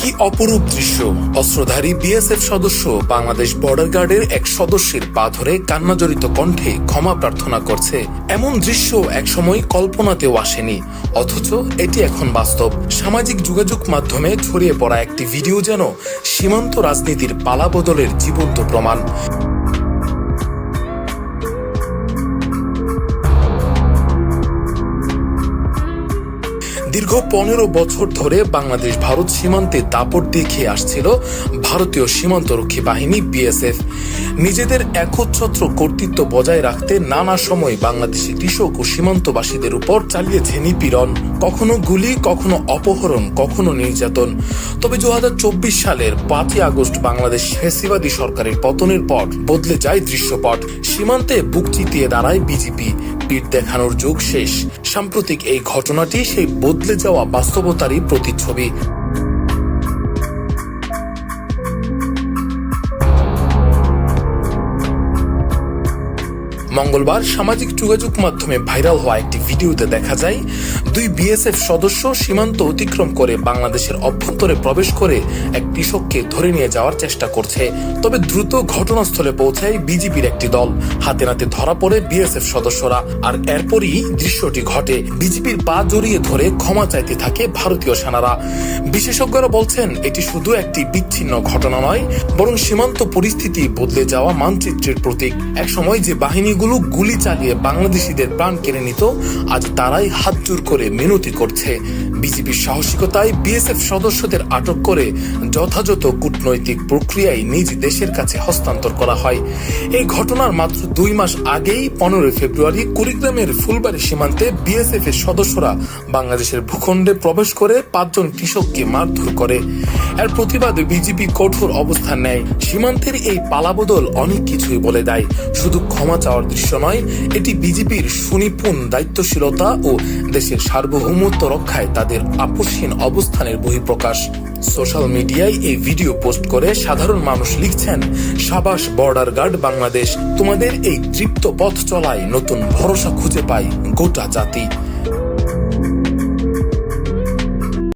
কি অপরূপ দৃশ্য? অস্ত্রধারী বিএসএফ সদস্য বাংলাদেশ বর্ডার গার্ডের এক সদস্যের পা ধরে কান্নাজড়িত কণ্ঠে ক্ষমা প্রার্থনা করছে। এমন দৃশ্য একসময় কল্পনাতেও আসেনি। অথচ এটি এখন বাস্তব। সামাজিক যোগাযোগ মাধ্যমে ছড়িয়ে পড়া একটি ভিডিও যেন সীমান্ত রাজনীতির পালাবদলের জীবন্ত প্রমাণ। দীর্ঘ পনেরো বছর ধরে বাংলাদেশ ভারত সীমান্তে দাপট দেখিয়ে আসছিল ভারতীয় সীমান্তরক্ষী বাহিনী বিএসএফ। নিজেদের একচ্ছত্র কর্তৃত্ব বজায় রাখতে নানা সময় বাংলাদেশি কৃষক ও সীমান্তবাসীদের উপর চালিয়েছে নিপীড়ন। কখনো গুলি, কখনো অপহরণ, কখনো নির্যাতন। তবে দু হাজার চব্বিশ সালের পাঁচই আগস্ট বাংলাদেশ ফেসিবাদী সরকারের পতনের পর বদলে যায় দৃশ্যপট। সীমান্তে বুক চিতিয়ে দাঁড়ায় বিজেপি পিঠ দেখানোর যুগ শেষ। সাম্প্রতিক এই ঘটনাটি সেই বদলে যাওয়া বাস্তবতারই প্রতিচ্ছবি। মঙ্গলবার সামাজিক যোগাযোগ মাধ্যমে ভাইরাল হওয়া একটি ভিডিওতে দেখা যায়, দুই বিএসএফ সদস্য সীমান্ত অতিক্রম করে বাংলাদেশের অভ্যন্তরে প্রবেশ করে এক কৃষককে ধরে নিয়ে যাওয়ার চেষ্টা করছে। তবে দ্রুত ঘটনাস্থলে পৌঁছায় বিজিবির একটি দল। হাতে নাতে ধরা পড়ে বিএসএফ সদস্যরা। আর এরপরই দৃশ্যটি ঘটে। বিজিবির পা জড়িয়ে ধরে ক্ষমা চাইতে থাকে ভারতীয় সেনারা। বিশেষজ্ঞরা বলছেন, এটি শুধু একটি বিচ্ছিন্ন ঘটনা নয়, বরং সীমান্ত পরিস্থিতি বদলে যাওয়া মানচিত্রের প্রতীক। একসময় যে বাহিনীগুলো গুলি চালিয়ে বাংলাদেশিদের প্রাণ কেড়ে নিত। আজ তারাই হাত জোর করে মিনতি করছে। বিজেপির সাহসিকতায় বিএসএফ সদস্যদের আটক করে যথাযথ কূটনৈতিক প্রক্রিয়ায় নিজ দেশের কাছে হস্তান্তর করা হয়। এই ঘটনার মাত্র দুই মাস আগেই পনেরোই ফেব্রুয়ারি কুড়িগ্রামের ফুলবাড়ি সীমান্তে বিএসএফ এর সদস্যরা বাংলাদেশের ভূখণ্ডে প্রবেশ করে পাঁচজন কৃষককে মারধর করে। এর প্রতিবাদে বিজেপি কঠোর অবস্থান নেয়। সীমান্তের এই পালাবদল অনেক কিছুই বলে দেয়। শুধু ক্ষমা চাওয়ার দৃশ্য নয়, এটি বিজেপির সুনিপুণ দায়িত্বশীলতা ও দেশের সার্বভৌমত্ব রক্ষায় তাদের আপসহীন অবস্থানের বহিঃপ্রকাশ। সোশ্যাল মিডিয়ায় এই ভিডিও পোস্ট করে সাধারণ মানুষ লিখছেন, সাবাস বর্ডার গার্ড বাংলাদেশ, তোমাদের এই তৃপ্ত পথ চলায় নতুন ভরসা খুঁজে পায় গোটা জাতি।